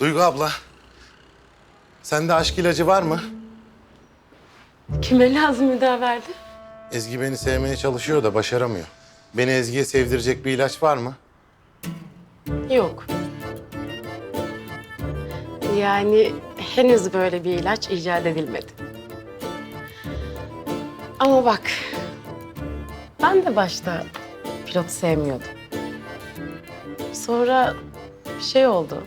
Duygu abla. Sende aşk ilacı var mı? Kime lazım müdaverdi? Ezgi beni sevmeye çalışıyor da başaramıyor. Beni Ezgi'ye sevdirecek bir ilaç var mı? Yok. Yani henüz böyle bir ilaç icat edilmedi. Ama bak, ben de başta pilot sevmiyordum. Sonra bir şey oldu.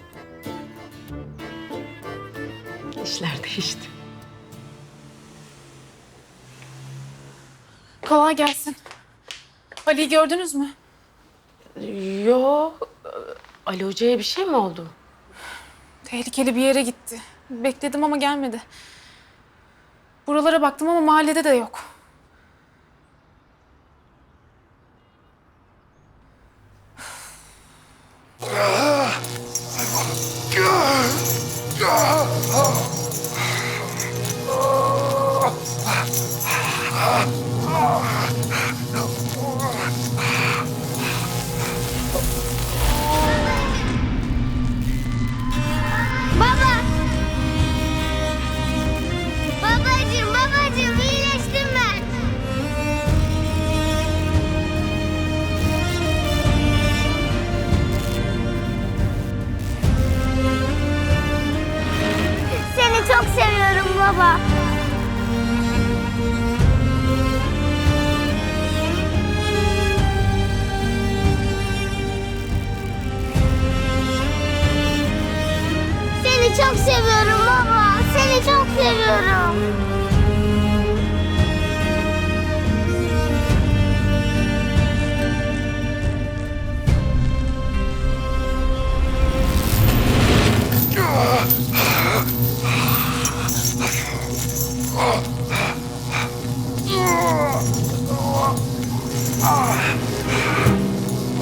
İşler değişti. Kolay gelsin. Ali'yi gördünüz mü? Yo, Ali Hoca'ya bir şey mi oldu? Tehlikeli bir yere gitti. Bekledim ama gelmedi. Buralara baktım ama mahallede de yok. Baba! Çok seviyorum baba. Seni çok seviyorum.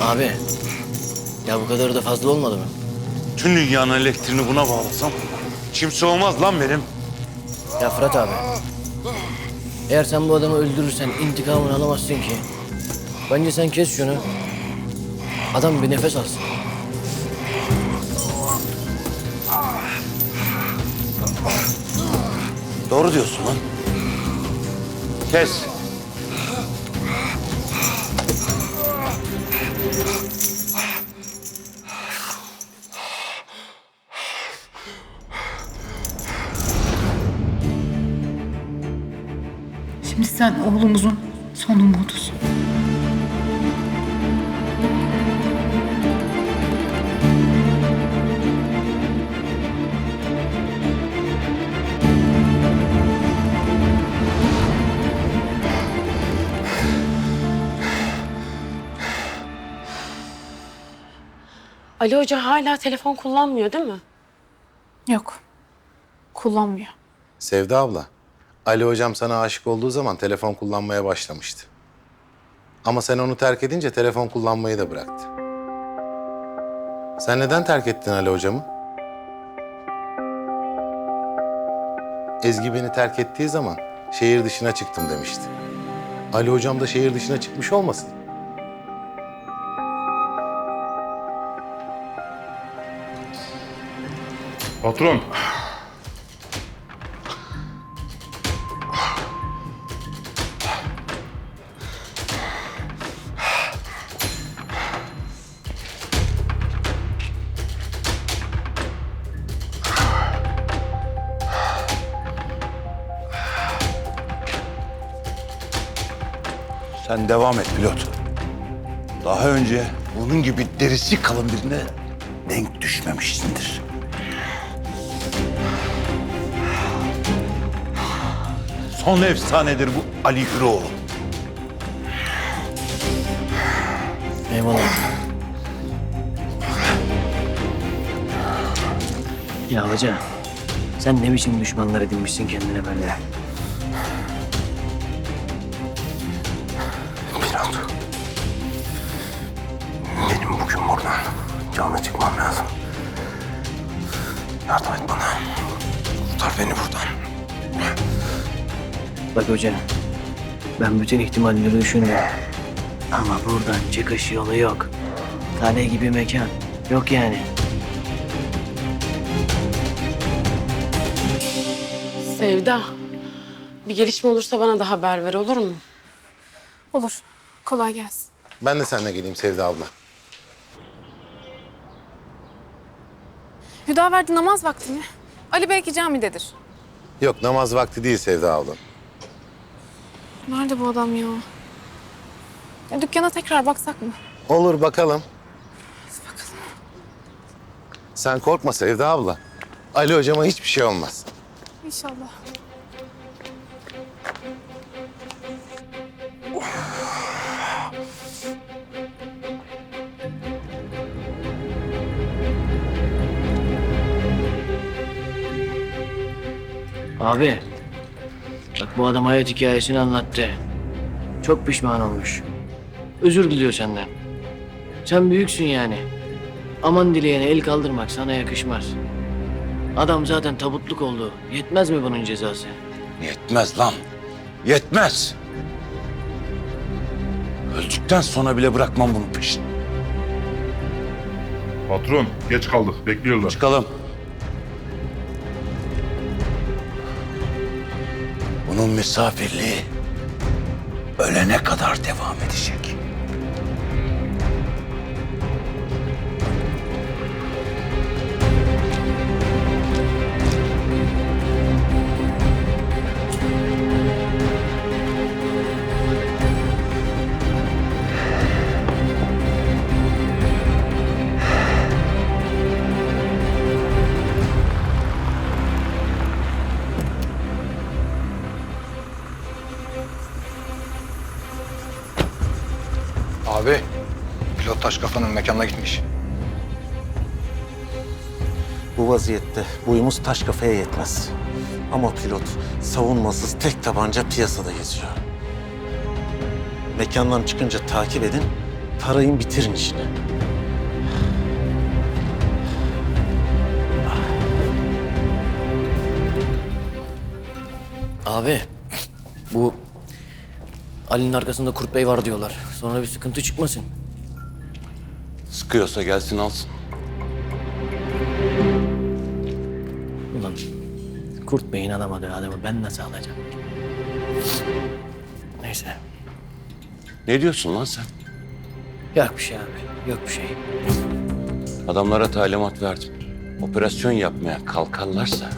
Abi, ya bu kadar da fazla olmadı mı? Tüm dünyanın elektriğini buna bağlasam kimse olmaz lan benim. Ya Fırat abi, eğer sen bu adamı öldürürsen intikamını alamazsın ki. Bence sen kes şunu. Adam bir nefes alsın. Doğru diyorsun lan. Kes. Sen oğlumuzun son umudusun. Ali Hoca hala telefon kullanmıyor değil mi? Yok. Kullanmıyor. Sevda abla. Ali hocam sana aşık olduğu zaman telefon kullanmaya başlamıştı. Ama sen onu terk edince telefon kullanmayı da bıraktı. Sen neden terk ettin Ali hocamı? Ezgi beni terk ettiği zaman şehir dışına çıktım demişti. Ali hocam da şehir dışına çıkmış olmasın? Patron. Sen devam et pilot. Daha önce bunun gibi derisi kalın birine denk düşmemişsindir. Son efsanedir bu Ali Hüroğlu. Eyvallah. Ya hoca, sen ne biçim düşmanlar edinmişsin kendine böyle? Canlı çıkmam lazım. Yardım et bana. Kurtar beni buradan. Bak hoca, ben bütün ihtimalleri düşünüyorum. Ama buradan çıkış yolu yok. Kale gibi mekan. Yok yani. Sevda, bir gelişme olursa bana da haber ver olur mu? Olur. Kolay gelsin. Ben de seninle geleyim Sevda abla. Hüdaverdi namaz vakti mi? Ali belki camidedir. Yok namaz vakti değil Sevda abla. Nerede bu adam ya? ya dükkana tekrar baksak mı? Olur bakalım. Bakalım. Sen korkma Sevda abla. Ali hocama hiçbir şey olmaz. İnşallah. Abi. Bak bu adam hayat hikayesini anlattı. Çok pişman olmuş. Özür diliyor senden. Sen büyüksün yani. Aman dileyene el kaldırmak sana yakışmaz. Adam zaten tabutluk oldu. Yetmez mi bunun cezası? Yetmez lan. Yetmez. Öldükten sonra bile bırakmam bunun peşini. Patron, geç kaldık. Bekliyorlar. Çıkalım. Bunun misafirliği ölene kadar devam edecek. Taş kafanın mekanına gitmiş. Bu vaziyette boyumuz taş kafaya yetmez. Ama pilot savunmasız tek tabanca piyasada geziyor. Mekandan çıkınca takip edin, tarayın bitirin işini. Abi bu Ali'nin arkasında Kurt Bey var diyorlar. Sonra bir sıkıntı çıkmasın. Sıkıyorsa gelsin alsın. Ulan Kurt Bey'in alamadığı adamı ben nasıl alacağım? Neyse. Ne diyorsun lan sen? Yok bir şey abi. Yok bir şey. Adamlara talimat verdim. Operasyon yapmaya kalkarlarsa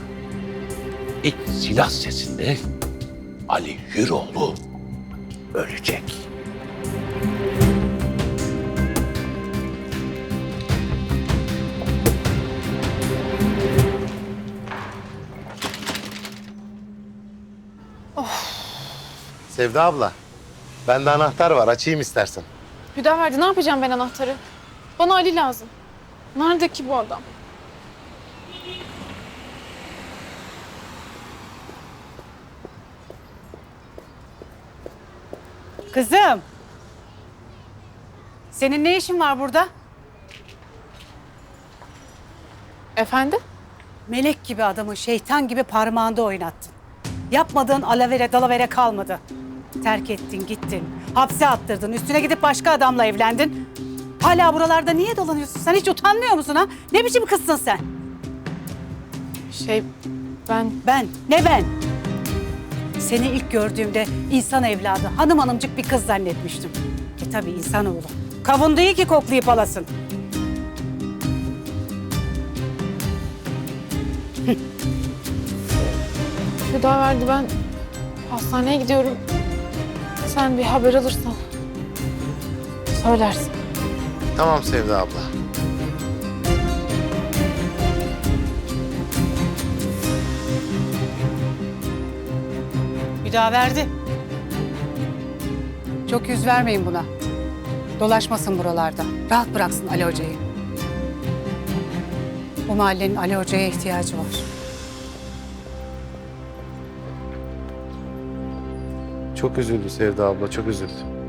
ilk silah sesinde Ali Hüroğlu ölecek. Sevda abla. Bende anahtar var. Açayım istersen. Hüdaverdi ne yapacağım ben anahtarı? Bana Ali lazım. Nerede ki bu adam? Kızım. Senin ne işin var burada? Efendim? Melek gibi adamı şeytan gibi parmağında oynattın. Yapmadığın alavere dalavere kalmadı. Terk ettin gittin. Hapse attırdın. Üstüne gidip başka adamla evlendin. Hala buralarda niye dolanıyorsun? Sen hiç utanmıyor musun ha? Ne biçim kızsın sen? Şey ben Ben, ne ben? Seni ilk gördüğümde insan evladı, hanım hanımcık bir kız zannetmiştim. E tabii insanoğlu. Kavun değil ki koklayıp alasın. Hüdaverdi ben hastaneye gidiyorum. Sen bir haber alırsan söylersin. Tamam Sevda abla. Bir daha verdi. Çok yüz vermeyin buna. Dolaşmasın buralarda. Rahat bıraksın Ali Hoca'yı. Bu mahallenin Ali Hoca'ya ihtiyacı var. Çok üzüldü Sevda abla. Çok üzüldü.